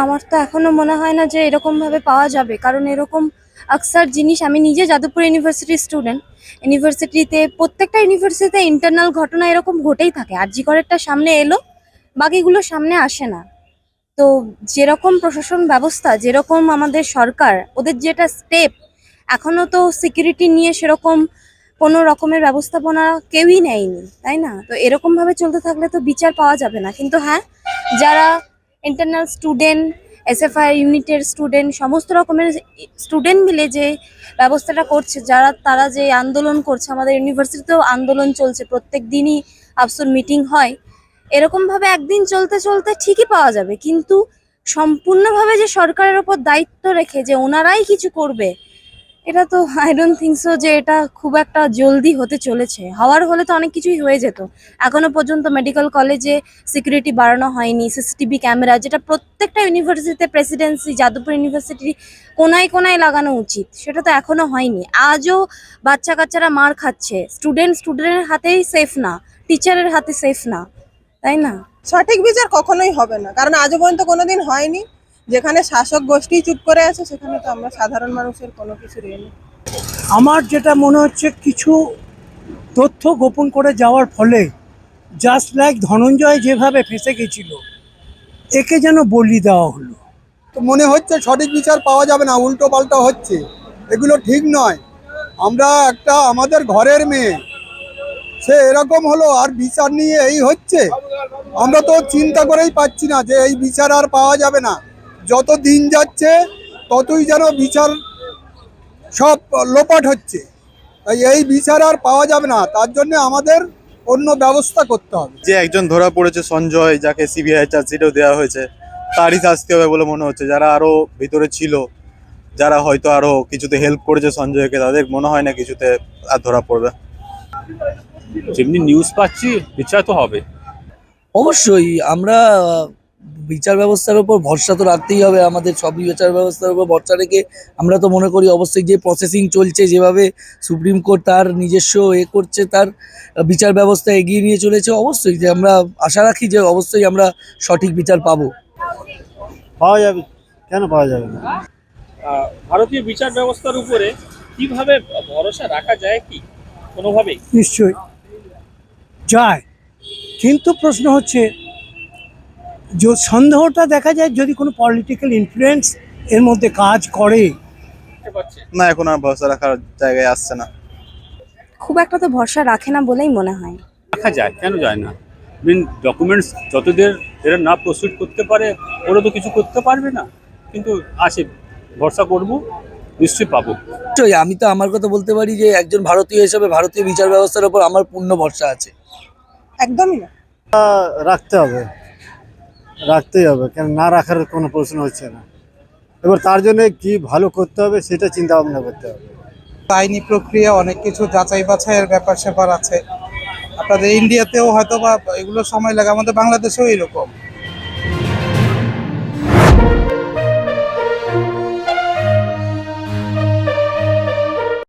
আমার তো এখনও মনে হয় না যে এরকম ভাবে পাওয়া যাবে। কারণ এরকম আকসার জিনিস, আমি নিজে যাদবপুর ইউনিভার্সিটির স্টুডেন্ট ইউনিভার্সিটিতে প্রত্যেকটা ইউনিভার্সিটিতে ইন্টারনাল ঘটনা এরকম ঘটেই থাকে। আর জি করেরটা সামনে এলো, বাকিগুলো সামনে আসে না। তো যেরকম প্রশাসন ব্যবস্থা, যেরকম আমাদের সরকার, ওদের যেটা স্টেপ এখনও তো সিকিউরিটি নিয়ে সেরকম কোনো রকমের ব্যবস্থাপনা কেউই নেয়নি, তাই না? তো এরকমভাবে চলতে থাকলে তো বিচার পাওয়া যাবে না। কিন্তু হ্যাঁ যারা ইন্টারনাল স্টুডেন্ট এসএফআই ইউনিটের স্টুডেন্ট সমস্ত রকমের স্টুডেন্ট মিলে যে ব্যবস্থাটা করছে, যারা, তারা যে আন্দোলন করছে, আমাদের ইউনিভার্সিটিতেও আন্দোলন চলছে, প্রত্যেক দিনই আফসুর মিটিং হয়। এরকমভাবে একদিন চলতে চলতে ঠিকই পাওয়া যাবে, কিন্তু সম্পূর্ণভাবে যে সরকারের ওপর দায়িত্ব রেখে যে ওনারাই কিছু করবে এটা তো আই ডোন্ট থিঙ্ক সো যে এটা খুব একটা জলদি হতে চলেছে। হওয়ার হলে তো অনেক কিছুই হয়ে যেত। এখনও পর্যন্ত মেডিকেল কলেজে সিকিউরিটি বাড়ানো হয়নি সিসিটিভি ক্যামেরা যেটা প্রত্যেকটা ইউনিভার্সিটিতে প্রেসিডেন্সি যাদবপুর ইউনিভার্সিটি কোনায় কোনায় লাগানো উচিত, সেটা তো এখনও হয়নি। আজও বাচ্চা কাচ্চারা মার খাচ্ছে। স্টুডেন্ট স্টুডেন্টের হাতেই সেফ না টিচারের হাতে সেফ না, তাই না? সঠিক বিচার কখনোই হবে না, কারণ আজও পর্যন্ত কোনোদিন হয়নি। যেখানে শাসক গোষ্ঠী চুপ করে আছে সেখানে তো আমরা সাধারণ মানুষের কোনো কিছু নেই। আমার যেটা মনে হচ্ছে কিছু তথ্য গোপন করে যাওয়ার ফলে জাস্ট লাইক ধনঞ্জয় যেভাবে ফেসে গেছিল একে যেন বলি দেওয়া হলো। তো মনে হচ্ছে সঠিক বিচার পাওয়া যাবে না উল্টো পাল্টা হচ্ছে। এগুলো ঠিক নয়। আমরা একটা আমাদের ঘরের মেয়ে সে এরকম হলো আর বিচার নিয়ে এই হচ্ছে। আমরা তো চিন্তা করেই পাচ্ছি না যে এই বিচার আর পাওয়া যাবে না। যত দিন যাচ্ছে ততই যেন বিচার সব লোপাট হচ্ছে। তাই এই বিচার আর পাওয়া যাবে না তার জন্য আমাদের অন্য ব্যবস্থা করতে হবে। যে একজন ধরা পড়েছে সঞ্জয় যাকে সিবিআই চার্জশিটও দেওয়া হয়েছে তারই শাস্তি হবে বলে মনে হচ্ছে। যারা আরও ভিতরে ছিল যারা হয়তো আরও কিছুতে হেল্প করেছে সঞ্জয়কে তাদের মনে হয় না কিছুতে আর ধরা পড়বে। যেমনি নিউজ পাচ্ছি বিচার তো হবে। অবশ্যই আমরা বিচার ব্যবস্থার উপর ভরসা তো রাখতেই হবে আমাদের সব বিচার ব্যবস্থার উপর ভরসা রেখে আমরা তো মনে করি অবশ্যই যে প্রসেসিং চলছে যেভাবে সুপ্রিম কোর্ট তার নিজস্ব এ করছে তার বিচার ব্যবস্থা এগিয়ে নিয়ে চলেছে অবশ্যই যে আমরা আশা রাখি যে অবশ্যই আমরা সঠিক বিচার পাবো। পাওয়া যাবে কেন পাওয়া যাবে না? ভারতীয় বিচার ব্যবস্থার উপরে কীভাবে ভরসা রাখা যায় কি কোনোভাবেই? নিশ্চয়ই যায়। কিন্তু প্রশ্ন হচ্ছে সন্দেহটা দেখা যায় যদি কোনো পলিটিক্যাল ইনফ্লুয়েন্স এর মধ্যে কাজ করে। না এখন আর ভরসা রাখার জায়গায় আসছে না। খুব একটা তো ভরসা রাখে না বলেই মনে হয়। রাখা যায় কেন যায় না? মিন ডকুমেন্টস যতদের এরা না প্রসিড করতে পারে ওরা তো কিছু করতে পারবে না। কিন্তু আছে ভরসা করব নিশ্চয়ই পাবো। নিশ্চয়ই আমি তো আমার কথা বলতে পারি যে একজন ভারতীয় হিসেবে ভারতীয় বিচার ব্যবস্থার উপর আমার পূর্ণ ভরসা আছে। একদমই না। রাখতে হবে। রাখতেই হবে, কেন না রাখার কোনো প্রশ্ন হচ্ছে না। এবার তার জন্য কি ভালো করতে হবে সেটা চিন্তা ভাবনা করতে হবে। আইনি প্রক্রিয়া, অনেক কিছু যাচাই বাছাইয়ের ব্যাপার স্যাপার আছে। আপনাদের ইন্ডিয়াতেও হয়তো বা এগুলো সময় লাগে, আমাদের বাংলাদেশেও এরকম।